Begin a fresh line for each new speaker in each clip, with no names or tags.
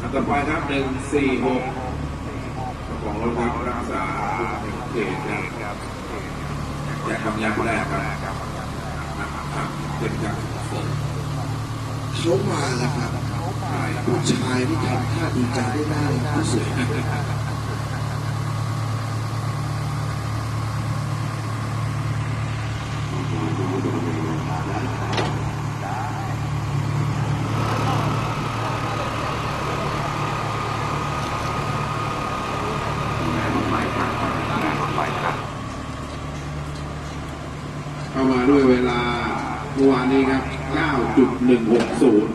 อันต่อไปครับหนึ่งสี่หกของรถครับรักษาเขตครับแจกคำยันแรกครับเป็นครับผม
เขามาแล้วครับผู้ชายที่ทำท่าดีใจได้น้าผู้สว
เข้ามาด้วยเวลาเมื่อวานนี้ครับ 9.160
จุดหนึ่งหกศูนย์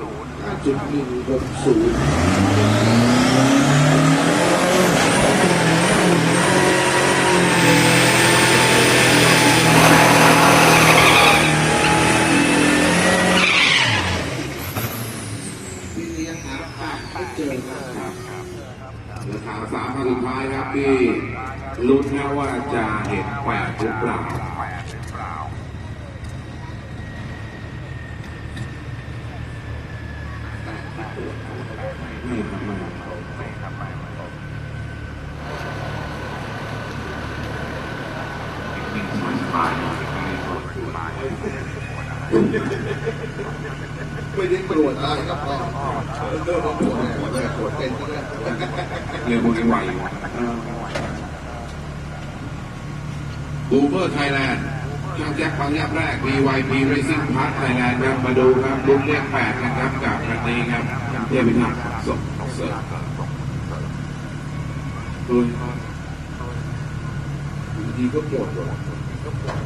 พี่เลี้ยงหาปากไม่เจอครับ
หลือทาสามครั้งสุดท้ายครับที่ลุ้นนะว่าจะเห็นแปดหรือเปล่า ไม่ครับไม่สบาย
ไม่ได้ตรวจอะไรก็พอเลิกตรวจเนี่ยตรวจเป็นก็ได้
เร็วมือไวบูเบอร์ไทยแลนด์ ช่างแจ็คฟังยับแรก BYP Racing Park Thailand ครับ มาดูครับรุ่นเลขแปดนะครับกับคันนี้ครับเทพิทักษ์สดเสิร์ฟดู
ดีก็ปวด